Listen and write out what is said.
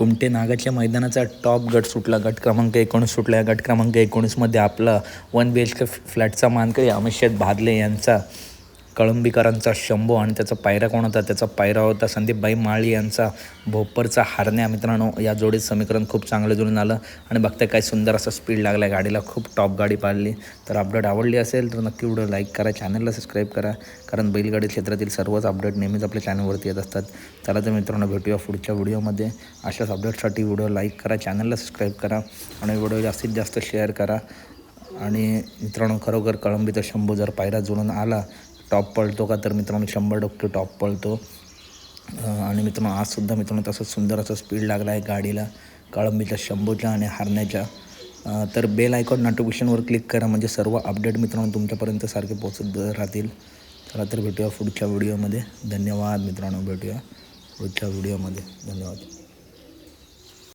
Kumte नागाच्या मैदानाचा top गट सुटला. गट क्रमांक एकोणीस सुटला. या गट क्रमांक एकोणीसमध्ये आपला वन बी एच के फ्लॅटचा मानकरी अमित भादले यांचा कळंबीकरांचा शंभू आणि त्याचा पायरा कोण होता? त्याचा पायरा होता संदीपबाई माळी यांचा. भोपरचा हारण्या मित्रांनो या जोडीत समीकरण खूप चांगलं जुळून आलं आणि बघते काय सुंदर असं स्पीड लागला आहे गाडीला. खूप टॉप गाडी पाळली तर अपडेट आवडली असेल तर नक्की व्हिडिओ लाईक करा चॅनलला सबस्क्राईब करा. कारण बैलगाडी क्षेत्रातील सर्वच अपडेट नेहमीच आपल्या चॅनलवरती येत असतात. चला तर मित्रांनो भेटूया पुढच्या व्हिडिओमध्ये अशाच अपडेटसाठी व्हिडिओ लाईक करा चॅनलला सबस्क्राईब करा आणि व्हिडिओ जास्तीत जास्त शेअर करा. आणि मित्रांनो खरोखर कळंबीचा शंभू जर पायरा जुळून आला टॉप पळतो का तर मित्रांनो शंभर टक्के टॉप पळतो. आणि मित्रांनो आजसुद्धा मित्रांनो तसंच सुंदर असं स्पीड लागला आहे गाडीला कळंबीच्या शंभूच्या आणि हारण्याच्या. तर बेल आयकॉन नोटिफिकेशनवर क्लिक करा म्हणजे सर्व अपडेट मित्रांनो तुमच्यापर्यंत सारखे पोचत राहतील. चला तर भेटूया पुढच्या व्हिडिओमध्ये धन्यवाद मित्रांनो भेटूया पुढच्या व्हिडिओमध्ये धन्यवाद.